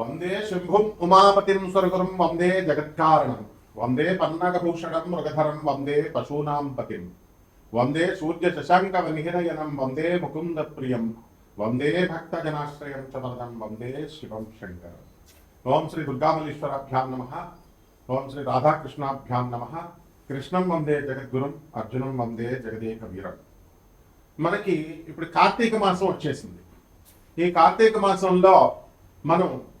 వందే శంభుం ఉమాపతిం స్వర్గురం వందే జగత్కారణం. వందే పన్నగభూషణం మృగధరం వందే పశూనాం పతిం. వందే సూర్య శశాంక వినిహిరయనం వందే ముకుంద ప్రియం వందే భక్తజనాశ్రయం చ వరదం వందే శివం శంకరం. ఓం శ్రీ దుర్గామల్లీశ్వరాభ్యాం నమ. ఓం శ్రీ రాధాకృష్ణాభ్యాం నమ. కృష్ణం వందే జగద్గురుం అర్జునం వందే జగదేక వీరం మనకి ఇప్పుడు కార్తీక మాసం వచ్చేసింది. ఈ కార్తీక మాసంలో మనం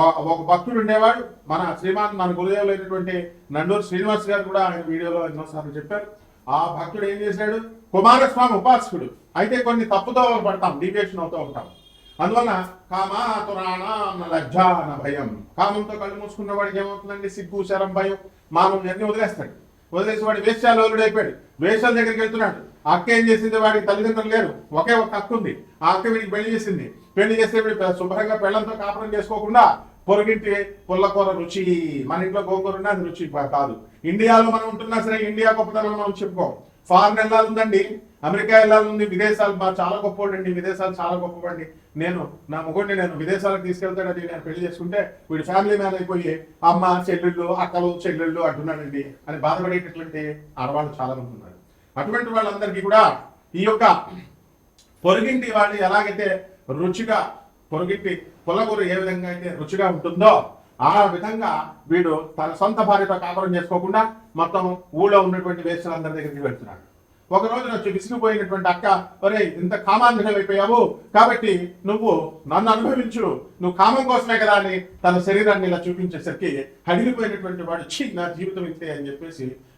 ఒక భక్తుడు ఉండేవాడు. మన శ్రీమాన్ మన గురుదేవులు అయినటువంటి నండూరు శ్రీనివాస్ గారు కూడా ఆయన వీడియోలో ఎన్నోసార్లు చెప్పారు. ఆ భక్తుడు ఏం చేశాడు? కుమారస్వామి ఉపాసకుడు. అయితే కొన్ని తప్పుతో పడతాం డీవియేషన్ అవుతూ ఉంటాం. అందువల్ల కామాతురాణ లజ్జ అన్న భయం. కామంతో కళ్ళు మూసుకున్న వాడికి ఏమవుతుందండి? సిగ్గు శరం భయం మానం అన్ని వదిలేస్తాడు. వదిలేసి వాడు వేశ్యాలోలుడు అయిపోయాడు వేషాల దగ్గరికి వెళ్తున్నాడు. అక్క ఏం చేసింది? వాడికి తల్లిదండ్రులు లేరు. ఒకే ఒక అక్క ఉంది. ఆ అక్క వీడికి పెళ్ళి చేసింది. పెళ్ళి చేస్తే వీడు శుభ్రంగా పెళ్ళంతో కాపురం చేసుకోకుండా పొరుగింటి పుల్లకూర రుచి మన ఇంట్లో గోకూర ఉన్నా అది రుచి కాదు. ఇండియాలో మనం ఉంటున్నా సరే ఇండియా గొప్పతనం మనం చెప్పుకోం. ఫారెన్ వెళ్ళాలి అమెరికా వెళ్ళాలి విదేశాలు మా చాలా గొప్పవాడండి. విదేశాలు చాలా గొప్పవాడి నేను నా మొగుడిని నేను విదేశాలకు తీసుకెళ్తాడని నేను పెళ్ళి చేసుకుంటే వీడి ఫ్యామిలీ మ్యాన్ అయిపోయి అమ్మ చెల్లెళ్ళు అక్కలు చెల్లెళ్ళు అంటున్నాడండి. అని బాధపడేటటువంటి ఆడవాళ్ళు చాలా మంది ఉన్నారు. అటువంటి వాళ్ళందరికీ కూడా ఈ యొక్క పొరుగింటి వాళ్ళు ఎలాగైతే రుచిగా పొరుగింటి పొలగూర ఏ విధంగా అయితే రుచిగా ఉంటుందో ఆ విధంగా వీడు తన సొంత భార్యతో కాపురం చేసుకోకుండా మొత్తం ఊళ్ళో ఉన్నటువంటి వేస్తులందరి దగ్గరికి వెళ్తున్నాడు. ఒక రోజు వచ్చి విసిగిపోయినటువంటి అక్క ఒరే ఇంత కామాంధులు అయిపోయావు. కాబట్టి నువ్వు నన్ను అనుభవించు. నువ్వు కామం కోసమే కదా అని తన శరీరాన్ని ఇలా చూపించేసరికి హడిలిపోయినటువంటి వాడు ఛీ నా జీవితం ఇంతే అని చెప్పేసి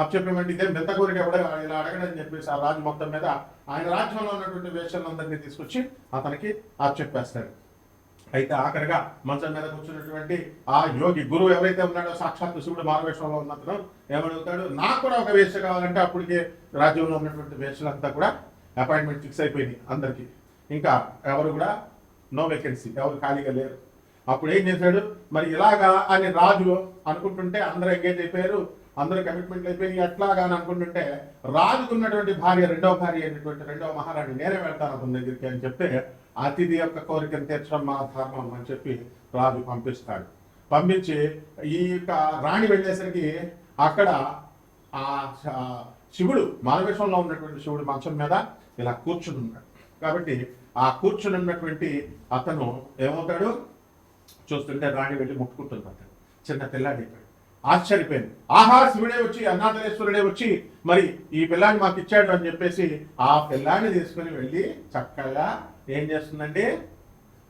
అప్పచెప్పేమంటే ఇదే మెత్త కోరిక ఇలా అడగడని చెప్పేసి ఆ రాజు మొత్తం మీద ఆయన రాజ్యంలో ఉన్నటువంటి వేషలందరినీ తీసుకొచ్చి అతనికి అప్పచెప్పేస్తాడు అయితే ఆఖరిగా మంచం మీద కూర్చున్నటువంటి ఆ యోగి గురువు ఎవరైతే ఉన్నాడో సాక్షాత్ శివుడు మారవేషంలో ఉన్నతను ఏమడుగుతాడు? నాకు కూడా ఒక వేష కావాలంటే అప్పటికే రాజ్యంలో ఉన్నటువంటి వేషలంతా కూడా అపాయింట్మెంట్ ఫిక్స్ అయిపోయింది అందరికి. ఇంకా ఎవరు కూడా నో వేకెన్సీ ఎవరు ఖాళీగా లేరు. అప్పుడు ఏం చేశాడు? మరి ఇలాగా అని రాజు అనుకుంటుంటే అందరూ ఎంగేజ్ అయిపోయారు. అందరూ కమిట్మెంట్ అయిపోయి ఎట్లాగా అని అనుకుంటుంటే రాజుకున్నటువంటి భార్య రెండవ భార్య అయినటువంటి రెండవ మహారాణి నేనే వెళ్తాను అతని దగ్గరికి అని చెప్తే అతిథి యొక్క కోరికను తీర్చడం మా ధర్మం అని చెప్పి రాజు పంపిస్తాడు. పంపించి ఈ యొక్క రాణి వెళ్ళేసరికి అక్కడ ఆ శివుడు మానవేశంలో ఉన్నటువంటి శివుడు మంచం మీద ఇలా కూర్చుని ఉన్నాడు. కాబట్టి ఆ కూర్చుని ఉన్నటువంటి అతను ఏమవుతాడు? చూస్తుంటే రాణి వెళ్ళి ముట్టుకుంటుంది అతను. చిన్న పిల్లాడి ఇక్కడ ఆశ్చర్యపోయింది. ఆహా శివుడే వచ్చి అన్నాథలేశ్వరుడే వచ్చి మరి ఈ పిల్లాన్ని మాకు ఇచ్చాడు అని చెప్పేసి ఆ పిల్లాన్ని తీసుకుని వెళ్ళి చక్కగా ఏం చేస్తుందండి?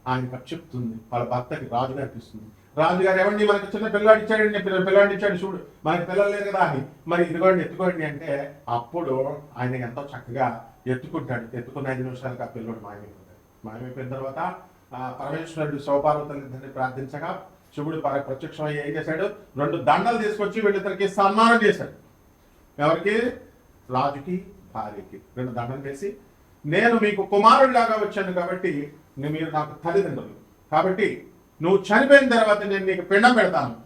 ఆయన చెప్తుంది. వాళ్ళ భర్తకి రాజుగారికి ఇస్తుంది రాజుగారు ఏమండి మనకి చిన్న పిల్లాడు ఇచ్చాడండి పిల్ల పిల్లాడిని ఇచ్చాడు చూడు. మనకి పిల్లలు లేరు కదా అని. మరి ఇదిగోండి ఎత్తుకోండి అంటే అప్పుడు ఆయన ఎంతో చక్కగా ఎత్తుకుంటాడు. ఎత్తుకున్న ఐదు నిమిషాలకు ఆ పిల్లోడు మాయమైపోతాడు. మాయమైపోయిన తర్వాత ఆ పరమేశ్వరుడు శివపార్వతులిద్దరిని ప్రార్థించగా శివుడు పర ఏం చేశాడు? రెండు దండలు తీసుకొచ్చి వీళ్ళిద్దరికి సన్మానం చేశాడు. ఎవరికి? రాజుకి భార్యకి. రెండు దండలు వేసి నేను మీకు కుమారుడిలాగా వచ్చాను కాబట్టి మీరు నాకు తల్లిదండ్రులు. కాబట్టి నువ్వు చనిపోయిన తర్వాత నేను నీకు పిండం పెడతాను.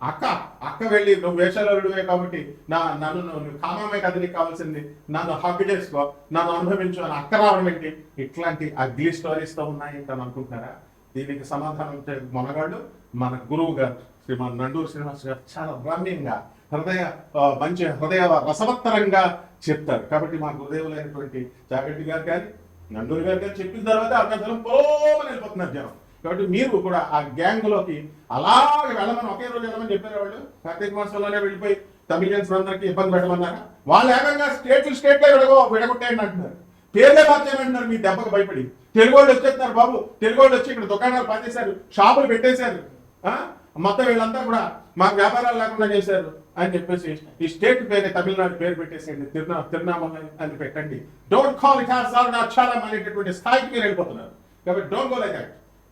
అక్క అక్క వెళ్ళి నువ్వు వేషాలరుడువే కాబట్టి నా నన్ను నువ్వు కామమే కదా కావాల్సింది నన్ను హక్కు చేసుకో నన్ను అనుభవించు అని అక్క రావడం ఏంటి? ఇట్లాంటి అగ్లీ స్టోరీస్తో ఉన్నాయి అని అనుకుంటున్నారా? దీనికి సమాధానం ఇచ్చే మనగాళ్ళు మన గురువు గారు శ్రీమాన్ నండూరు శ్రీనివాస్ గారు చాలా రమ్యంగా హృదయ మంచి హృదయ రసవత్తరంగా చెప్తారు. కాబట్టి మా గురుదేవులైనటువంటి జాగ్రత్త గారు కానీ నండూరు గారు కానీ చెప్పిన తర్వాత అక్కడ పోమని వెళ్ళిపోతున్నారు జనం. కాబట్టి మీరు కూడా ఆ గ్యాంగ్లోకి అలాగే వెళ్ళమని ఒకే రోజు వెళ్ళమని చెప్పారు వాళ్ళు? కార్తీక మాసంలోనే వెళ్ళిపోయి తమిళియన్స్ అందరికీ ఇబ్బంది పెట్టమన్నారా? వాళ్ళు ఏకంగా స్టేట్లు స్టేట్లో విడగో విడగొట్టేయండి అంటున్నారు. పేర్లే మార్చేయమంటున్నారు మీ దెబ్బకు భయపడి. తెలుగు వాళ్ళు వచ్చేస్తున్నారు బాబు. తెలుగు వాళ్ళు వచ్చి ఇక్కడ దుకాణాలు పనిచేశారు షాపులు పెట్టేశారు. ఆ? మొత్తం వీళ్ళంతా కూడా మాకు వ్యాపారాలు లేకుండా చేశారు అని చెప్పేసి ఈ స్టేట్ పేరు తమిళనాడు పేరు పెట్టేసేయండి. తిరునా తిరునామల అని పెట్టండి. Don't call it as all అనేటటువంటి స్థాయికి మీరు వెళ్ళిపోతున్నారు. కాబట్టి డోంట్ గో లైక్ దాట్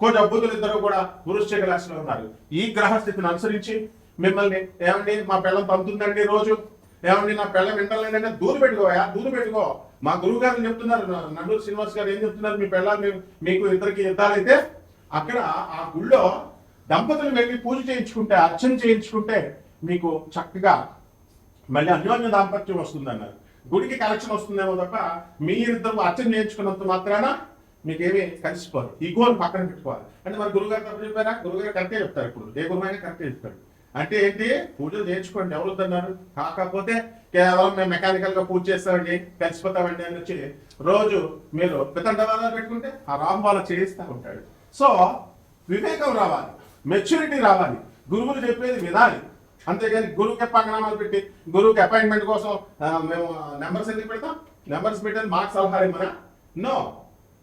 కొంచెం బుద్ధులు ఇద్దరు కూడా వృశ్చిక రాశిలో ఉన్నారు. ఈ గ్రహ స్థితిని అనుసరించి మిమ్మల్ని ఏమండి మా పిల్లం పంపుతుందండి రోజు? ఏమండి నా పిల్లం వింటలేదంటే దూరు పెట్టుకోయా దూరు పెట్టుకో. మా గురువు గారు చెప్తున్నారు నల్లూరు నండూరు శ్రీనివాస్ గారు ఏం చెప్తున్నారు మీ పిల్లలు మీకు ఇద్దరికి యుద్ధాలైతే అక్కడ ఆ గుళ్ళో దంపతులు వెళ్ళి పూజ చేయించుకుంటే అర్చన చేయించుకుంటే మీకు చక్కగా మళ్ళీ అన్యోన్య దాంపత్యం వస్తుంది అన్నారు గుడికి కలెక్షన్ వస్తుందేమో తప్ప మీ ఇద్దరు అర్చన చేయించుకున్నంత మాత్రాన మీకేమి కలిసిపోదు ఈ గోల్ పక్కన పెట్టుకోవాలి. అంటే మరి గురుగారు తప్పు చెప్పారా? గురుగారు కరెక్టే చెప్తారు ఇప్పుడు. ఏ గురువైనా కరెక్టే చెప్తాడు. అంటే ఏంటి? పూజలు చేయించుకోండి ఎవరు కాకపోతే కేవలం మేము మెకానికల్గా పూజ చేస్తామండి కలిసిపోతామండి అని వచ్చి రోజు మీరు పితండవాదాలు పెట్టుకుంటే ఆ రామ్ వాళ్ళ చేయిస్తూ ఉంటాడు. సో వివేకం రావాలి. మెచ్యూరిటీ రావాలి. గురువులు చెప్పేది వినాలి. అంతేగాని గురువుకి పంగనామాలు పెట్టి గురువుకి అపాయింట్మెంట్ కోసం మేము నెంబర్స్ ఎందుకు పెడతాం? నెంబర్స్ పెట్టేది మాకు సలహా ఇవ్వనా? నో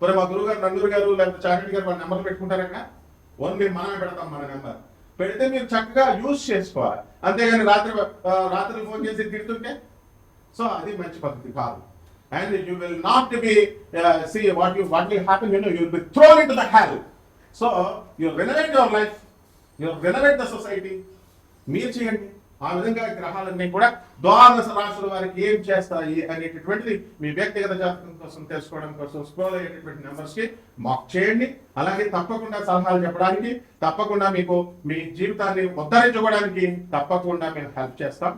మరి మా గురువు గారు నందూరు గారు లేకపోతే చాగంటి గారు వాళ్ళ నెంబర్ పెట్టుకుంటారంగా ఓన్లీ మనమే పెడతాం మన నెంబర్ పెడితే మీరు చక్కగా యూజ్ చేసుకోవాలి. అంతేగాని రాత్రి రాత్రి ఫోన్ చేసి తిడుతుంటే? సో అది మంచి పద్ధతి కాదు. And you will not be see what you what will happy you know you be thrown into the hell so you renovate your life you renovate the society మీరు చేయండి. ఆ విధంగా గ్రహాలన్నీ కూడా ద్వాదశ రాశుల వారికి ఏం చేస్తాయి అనేటటువంటిది మీ వ్యక్తిగత జాతకం కోసం తెలుసుకోవడం కోసం స్క్రోల్ అయ్యేటటువంటి నెంబర్స్కి మాక్ చేయండి. అలాగే తప్పకుండా సలహాలు చెప్పడానికి తప్పకుండా మీకు మీ జీవితాన్ని ఉద్ధరించుకోవడానికి తప్పకుండా మేము హెల్ప్ చేస్తాం.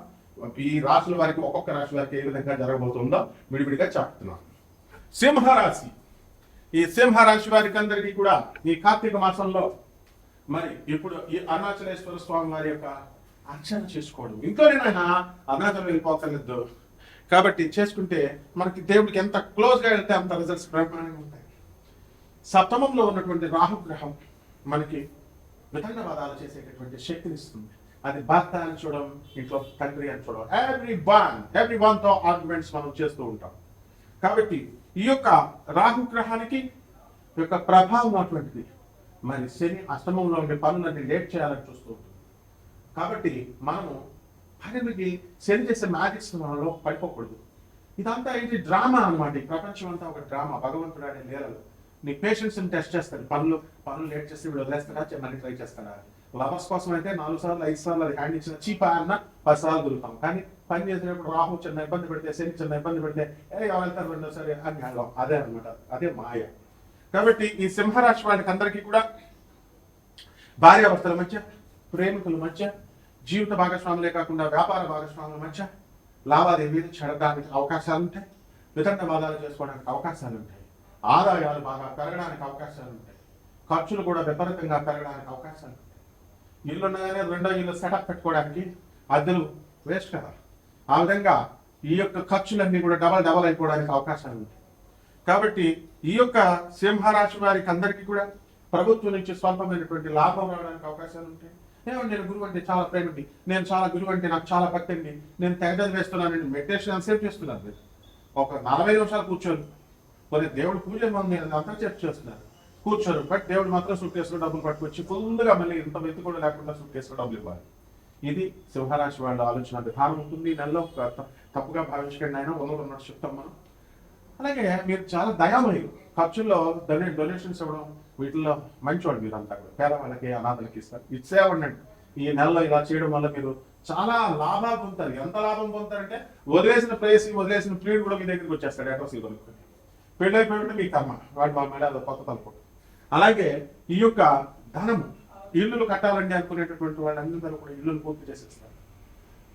ఈ రాశుల వారికి ఒక్కొక్క రాశి వారికి ఏ విధంగా జరగబోతుందో విడివిడిగా చెప్తున్నాం. సింహరాశి. ఈ సింహరాశి వారికి అందరికీ కూడా ఈ కార్తీక మాసంలో మరి ఇప్పుడు ఈ అరుణాచలేశ్వర స్వామి వారి యొక్క అర్చన చేసుకోవడం. ఇంట్లోనేనైనా నాయన అరుణాచలం కాబట్టి చేసుకుంటే మనకి దేవుడికి ఎంత క్లోజ్గా వెళ్తే అంత రిజల్ట్స్ బ్రహ్మాండంగా ఉంటాయి. సప్తమంలో ఉన్నటువంటి రాహుగ్రహం మనకి వితండవాదాలు చేసేటటువంటి శక్తిని ఇస్తుంది. అది భర్త అని చూడడం ఇంట్లో తండ్రి అని చూడడం. ఎవ్రీ వన్ ఎవ్రీ వన్తో ఆర్గ్యుమెంట్స్ మనం చేస్తూ ఉంటాం. కాబట్టి ఈ యొక్క రాహుగ్రహానికి ఈ యొక్క ప్రభావం అటువంటిది. మరి శని అష్టమంలో ఉండే పనులన్నీ లేట్ చేయాలని చూస్తూ ఉంటుంది కాబట్టి మనము పనిమికి సెండ్ చేసే మ్యాజిక్స్ మనలో పడిపోకూడదు. ఇదంతా ఏంటి? డ్రామా అనమాట ఈ ప్రపంచం అంతా ఒక డ్రామా. భగవంతుడు అనే లీలలు. నీ పేషెన్స్ టెస్ట్ చేస్తాడు. పనులు పనులు లేట్ చేస్తే వీడు వదిలేస్తాడా? మళ్ళీ ట్రై చేస్తాడా? లవర్స్ కోసం అయితే నాలుగు సార్లు ఐదు సార్లు అది హ్యాండ్ ఇచ్చిన చీపా అన్న పది సార్లు దొరుకుతాం కానీ పని చేసేటప్పుడు రాహు చిన్న ఇబ్బంది పెడితే శని చిన్న ఇబ్బంది పెడితే ఏ ఎవరు వెళ్తారు రెండోసారి? అని వెళ్ళాం అదే అనమాట అదే మాయ. కాబట్టి ఈ సింహరాశి వాళ్ళకి అందరికీ కూడా భార్యాభర్తల మధ్య ప్రేమికుల మధ్య జీవిత భాగస్వాములే కాకుండా వ్యాపార భాగస్వాముల మధ్య లావాదేవీలు చెడడానికి అవకాశాలు ఉంటాయి వితండవాదాలు చేసుకోవడానికి అవకాశాలు ఉంటాయి ఆదాయాలు బాగా పెరగడానికి అవకాశాలు ఉంటాయి ఖర్చులు కూడా విపరీతంగా పెరగడానికి అవకాశాలు ఉంటాయి ఇల్లు ఉన్నదనే రెండో ఇల్లు సెటప్ పెట్టుకోవడానికి అద్దెలు వేస్ట్ కదా. ఆ విధంగా ఈ యొక్క ఖర్చులన్నీ కూడా డబల్ డబల్ అయిపోవడానికి అవకాశాలు ఉంటాయి కాబట్టి ఈ యొక్క సింహరాశి వారికి అందరికీ కూడా ప్రభుత్వం నుంచి స్వల్పమైనటువంటి లాభం రావడానికి అవకాశాలు ఉంటాయి ఏమండి నేను గురువు అంటే చాలా ప్రేమండి. నేను చాలా గురువు అంటే నాకు చాలా భక్తి అండి. నేను తెగ వేస్తున్నానండి. మెడిటేషన్ ఎంతసేపు చేస్తున్నాను మీరు. ఒక నలభై నిమిషాలు కూర్చోరు మరి దేవుడు పూజ అంతా చెప్పు చేస్తున్నారు. కూర్చోరు బట్ దేవుడు మాత్రం సూట్ కేసులో డబ్బులు పట్టుకొచ్చి ఫుల్గా మళ్ళీ ఇంత వెతు కూడా లేకుండా సూట్ కేసులో డబ్బులు ఇవ్వాలి. ఇది సింహరాశి వాళ్ళ ఆలోచన విధానం ఉంటుంది. నెలలో ఒక తప్పుగా భావించకండి ఆయన ఉన్నది ఉన్నట్టు చెప్తాం మనం. అలాగే మీరు చాలా దయామయులు. ఖర్చుల్లో డొనే డొనేషన్స్ ఇవ్వడం వీటిల్లో మంచివాడు మీరు అంతా కూడా పేదవాళ్ళకి అనాథలకి ఇస్తారు. ఇచ్చే ఈ నెలలో ఇలా చేయడం వల్ల మీరు చాలా లాభాలు పొందుతారు. ఎంత లాభం పొందుతారంటే వదిలేసిన ప్లేస్ వదిలేసిన ప్రియుడు కూడా మీ దగ్గరికి వచ్చేస్తాడు. అడ్రస్ దొరుకుతుంది పెళ్ళి మీకు మీ వాడు మా మేడ కొత్త తలుపు. అలాగే ఈ యొక్క ధనము ఇల్లులు కట్టాలండి అనుకునేటటువంటి వాళ్ళందరూ కూడా ఇల్లులు పూర్తి చేసేస్తారు.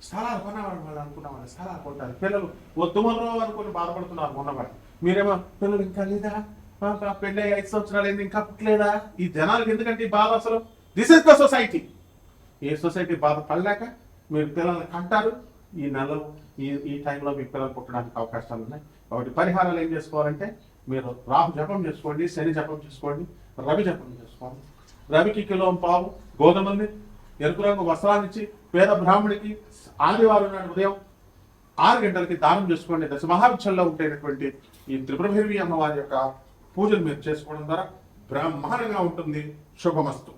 స్థలాలు కొనవాడు వాళ్ళు అనుకున్న వాళ్ళు స్థలాలు కొంటారు పిల్లలు వద్దుమరో అనుకుని బాధపడుతున్నారు ఉన్నవాడు మీరేమో పిల్లలు ఇంకా లేదా పెళ్ళి అయ్యి ఐదు సంవత్సరాలు ఏంది ఇంకా పుట్టలేదా? ఈ జనాలకు ఎందుకంటే ఈ బాధ అసలు? దిస్ ఇస్ ద సొసైటీ ఏ సొసైటీ బాధ పడలేక మీరు పిల్లల్ని కంటారు. ఈ నెలలో ఈ ఈ టైంలో మీ పిల్లలు పుట్టడానికి అవకాశాలు ఉన్నాయి. కాబట్టి పరిహారాలు ఏం చేసుకోవాలంటే మీరు రాహు జపం చేసుకోండి శని జపం చేసుకోండి రవి జపం చేసుకోండి. రవికి కిలో పావు గోధుమల్ని ఎరుపు రంగు వస్త్రాన్నిచ్చి పేద బ్రాహ్మడికి ఆదివారం నాడు ఉదయం ఆరు గంటలకి దానం చేసుకోండి. దశ మహావిచ్చల్లో ఉండేటటువంటి ఈ త్రిపురభైరవి అమ్మవారి యొక్క పూజలు మీరు చేసుకోవడం ద్వారా బ్రహ్మాండంగా ఉంటుంది. శుభమస్తు.